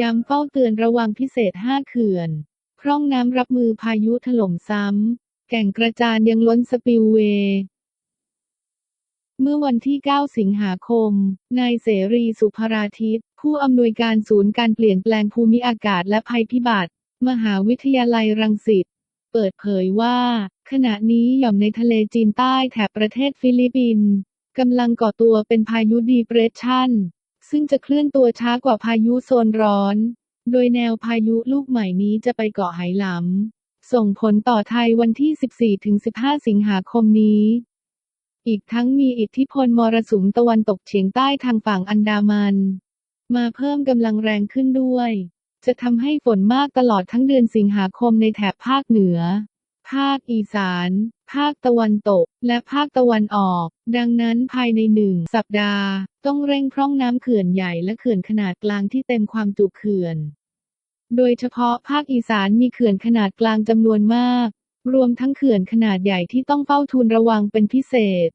ย้ำเฝ้าเตือนระวังพิเศษ 5 เขื่อน พร่องน้ำรับมือพายุถล่มซ้ำ แก่งกระจานยังล้นสปิลเวย์ เมื่อวันที่ 9 สิงหาคม นายเสรีสุภราทิต ผู้อำนวยการศูนย์การเปลี่ยนแปลงภูมิอากาศและภัยพิบัติ มหาวิทยาลัยรังสิต เปิดเผยว่า ขณะนี้หย่อมในทะเลจีนใต้แถบประเทศฟิลิปปินส์กำลังก่อตัวเป็นพายุดีเพรสชัน ซึ่งจะเคลื่อนตัวช้ากว่าพายุโซนร้อน โดยแนวพายุลูกใหม่นี้จะไปเกาะไหหลำ ส่งผลต่อไทยวันที่ 14-15 สิงหาคมนี้ อีกทั้งมีอิทธิพลมรสุมตะวันตกเฉียงใต้ทางฝั่งอันดามัน มาเพิ่มกำลังแรงขึ้นด้วย จะทำให้ฝนมากตลอดทั้งเดือนสิงหาคมในแถบภาคเหนือ ภาคอีสาน ภาคตะวันตก และภาคตะวันออก ดังนั้นภายในหนึ่งสัปดาห์ ต้องเร่งพร่องน้ำเขื่อนใหญ่และเขื่อนขนาดกลางที่เต็มความจุเขื่อน โดยเฉพาะภาคอีสานมีเขื่อนขนาดกลางจำนวนมาก รวมทั้งเขื่อนขนาดใหญ่ที่ต้องเฝ้าทูลระวังเป็นพิเศษ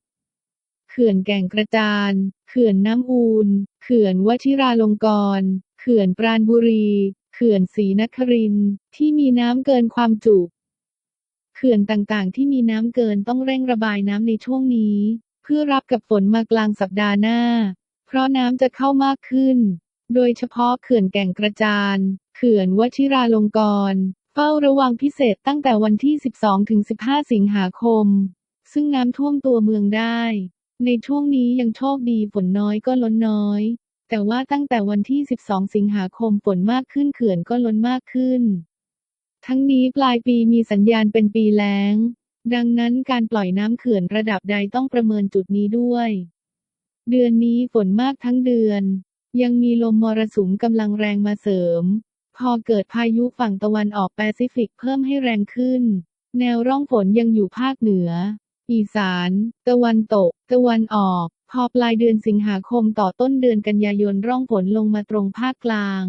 เขื่อนแก่งกระจาน เขื่อนน้ำอูน เขื่อนวชิราลงกรณ์ เขื่อนปราณบุรี เขื่อนศรีนครินที่มีน้ำเกินความจุ เขื่อนต่างๆ ที่มีน้ำเกินต้องเร่งระบายน้ำในช่วงนี้ เพื่อรับกับฝนมากลางสัปดาห์หน้า เพราะน้ำจะเข้ามากขึ้น โดยเฉพาะเขื่อนแก่งกระจาน เขื่อนวชิราลงกรณ์เฝ้าระวังพิเศษตั้งแต่วันที่ 12-15 สิงหาคม ซึ่งน้ำท่วมตัวเมืองได้ ในช่วงนี้ยังโชคดีฝนน้อยก็ล้นน้อย แต่ว่าตั้งแต่วันที่ 12 สิงหาคมฝนมากขึ้นเขื่อนก็ล้นมากขึ้น ทั้งนี้ปลายปีมีสัญญาณเป็นปีแล้ง ดังนั้นการปล่อยน้ำเขื่อนระดับใดต้องประเมินจุดนี้ด้วย เดือนนี้ฝนมากทั้งเดือน ยังมีลมมรสุมกำลังแรงมาเสริม พอเกิดพายุฝั่งตะวันออกแปซิฟิกเพิ่มให้แรงขึ้น แนวร่องฝนยังอยู่ภาคเหนือ อีสาน ตะวันตก ตะวันออก พอปลายเดือนสิงหาคมต่อต้นเดือนกันยายนร่องฝนลงมาตรงภาคกลาง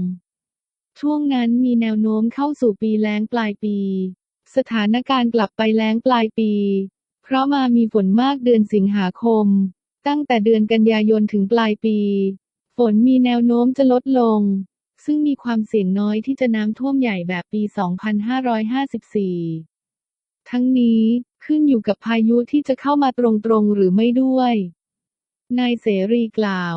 ช่วงนั้นมีแนวโน้มเข้าสู่ปีแล้งปลายปี สถานการณ์กลับไปแล้งปลายปี เพราะมามีฝนมากเดือนสิงหาคม ตั้งแต่เดือนกันยายนถึงปลายปี ฝนมีแนวโน้มจะลดลง ซึ่งมีความเสี่ยงน้อยที่จะน้ำท่วมใหญ่แบบปี 2554 ทั้งนี้ขึ้นอยู่กับพายุที่จะเข้ามาตรงๆหรือไม่ด้วย นายเสรีกล่าว